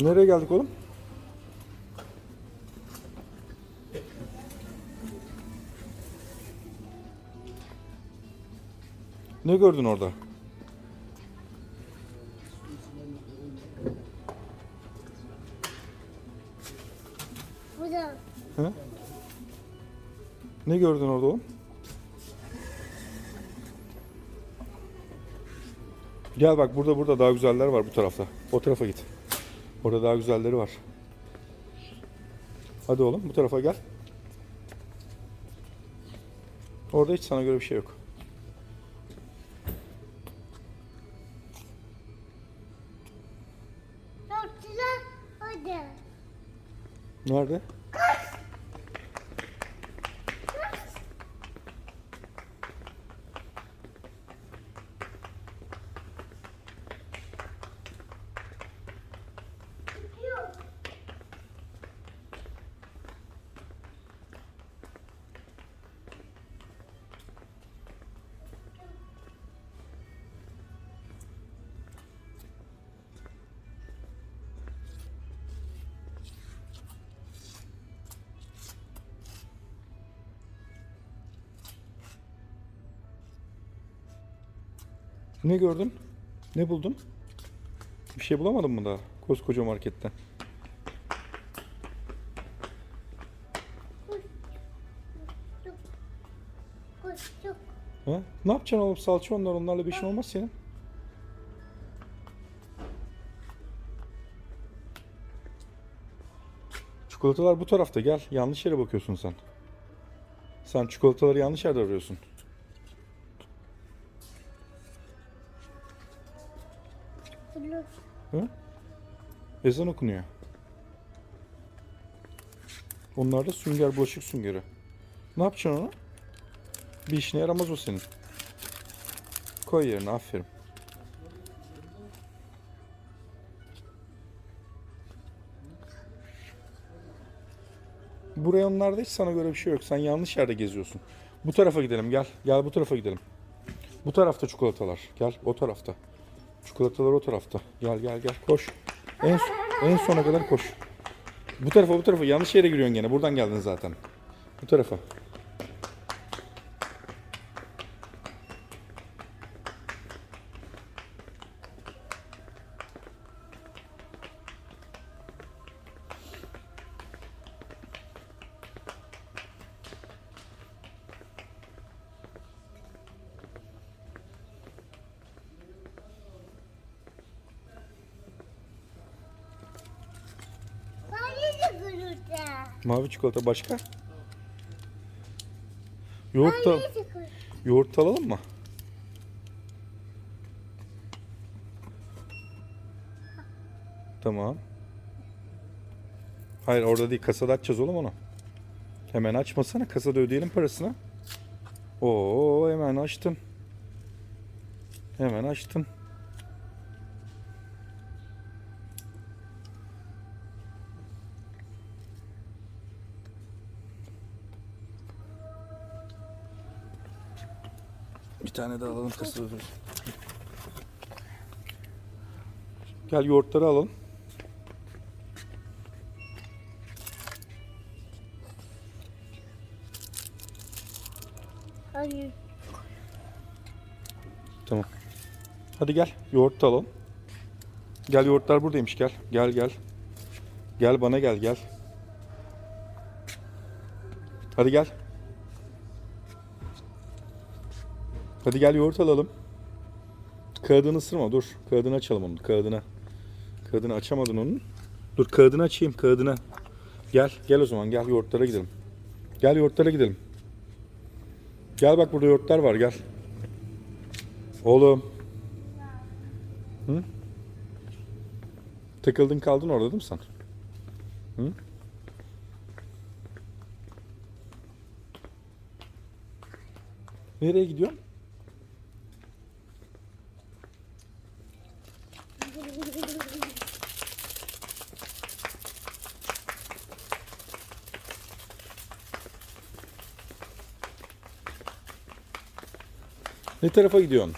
Nereye geldik oğlum? Ne gördün orada? Bu da. He? Ne gördün orada oğlum? Gel bak burada burada daha güzeller var bu tarafta. O tarafa git. Orada daha güzelleri var. Hadi oğlum bu tarafa gel. Orada hiç sana göre bir şey yok. Çok güzel. Hadi. Nerede? Ne gördün? Ne buldun? Bir şey bulamadın mı daha? Koskoca marketten. Ha? Ne yapacaksın oğlum salça onlar onlarla bir işin olmaz senin. Çikolatalar bu tarafta gel. Yanlış yere bakıyorsun sen. Sen çikolataları yanlış yerde arıyorsun. Dur. Hı? Ezan okunuyor. Onlar da sünger bulaşık süngeri. Ne yapacaksın onu? Bir işine yaramaz o senin. Koy yerine aferin. Buraya onlarda hiç sana göre bir şey yok. Sen yanlış yerde geziyorsun. Bu tarafa gidelim gel. Gel bu tarafa gidelim. Bu tarafta çikolatalar. Gel o tarafta. Çikolatalar o tarafta. Gel gel gel koş. En, en sona kadar koş. Bu tarafa bu tarafa yanlış yere giriyorsun gene. Buradan geldin zaten. Bu tarafa. Mavi çikolata başka? Yoğurt da, yoğurt alalım mı? Tamam. Hayır orada değil kasada açacağız oğlum onu. Hemen açmasana kasada ödeyelim parasını. Oo hemen açtın. Hemen açtın. Bir tane daha alalım ödeyelim. Gel yoğurtları alalım. Hayır. Tamam. Hadi gel. Yoğurt da alalım. Gel yoğurtlar buradaymış gel. Gel gel. Gel bana gel gel. Hadi gel. Hadi gel yoğurt alalım. Kağıdını ısırma dur. Kağıdını açalım onu. Kağıdını. Kağıdını açamadın onun. Dur kağıdını açayım kağıdını. Gel gel o zaman gel yoğurtlara gidelim. Gel yoğurtlara gidelim. Gel bak burada yoğurtlar var gel. Oğlum. Hı? Takıldın kaldın orada değil mi sen? Hı? Nereye gidiyorsun? Ne tarafa gidiyorsun?